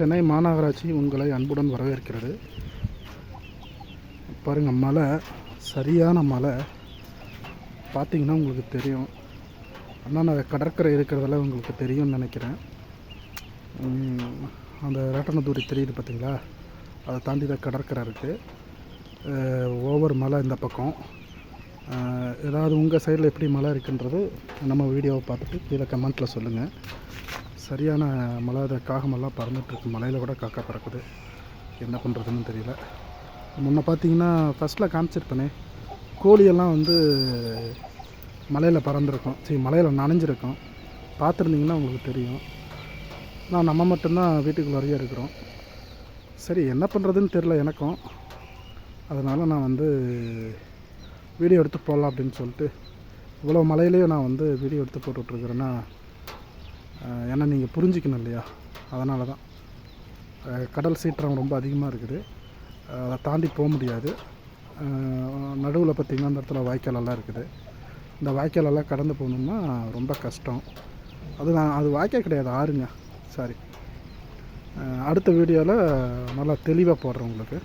சென்னை மாநகராட்சி உங்களை அன்புடன் வரவேற்கிறது. பாருங்கள் மலை சரியான மலை. பார்த்திங்கன்னா உங்களுக்கு தெரியும். அண்ணா கடற்கரை இருக்கிறதெல்லாம் உங்களுக்கு தெரியும்னு நினைக்கிறேன். அந்த ரட்டனதூரி தெரியுது பார்த்திங்களா அதை தாண்டி தான் கடற்கரை இருக்குது ஓவர் மலை இந்த பக்கம். ஏதாவது உங்கள் சைடில் எப்படி மழை இருக்குன்றது நம்ம வீடியோவை பார்த்துட்டு கீழே கமெண்ட்டில் சொல்லுங்கள் சரியான மழை அதை காகமெல்லாம் பறந்துட்டுருக்கு மலையில் கூட காக்கா பறக்குது. என்ன பண்ணுறதுன்னு தெரியல. முன்ன பார்த்தீங்கன்னா ஃபஸ்ட்டில் காமிச்சிருப்பேனே கோழியெல்லாம் வந்து மலையில் பறந்துருக்கும். சரி மலையில் நனைஞ்சிருக்கும். பார்த்துருந்தீங்கன்னா உங்களுக்கு தெரியும். நான் நம்ம மட்டும்தான் வீட்டுக்குள்ளாரையே இருக்கிறோம். சரி என்ன பண்ணுறதுன்னு தெரில எனக்கும். அதனால் நான் வந்து வீடியோ எடுத்து போடலாம் அப்படின்னு சொல்லிட்டு இவ்வளோ மலையிலேயே நான் வந்து வீடியோ எடுத்து போட்டுட்ருக்குறேன்னா ஏன்னா நீங்கள் புரிஞ்சிக்கணும் இல்லையா? அதனால தான் கடல் சீற்றம் ரொம்ப அதிகமாக இருக்குது. அதை தாண்டி போக முடியாது. நடுவில் பார்த்திங்கன்னா அந்த இடத்துல வாய்க்காலெல்லாம் இருக்குது. இந்த வாய்க்காலெல்லாம் கடந்து போகணுன்னா ரொம்ப கஷ்டம். அது நான் அது வாய்க்கால் கிடையாது ஆறுங்க. சாரி அடுத்த வீடியோவில் நல்லா தெளிவாக போடுறேன் உங்களுக்கு.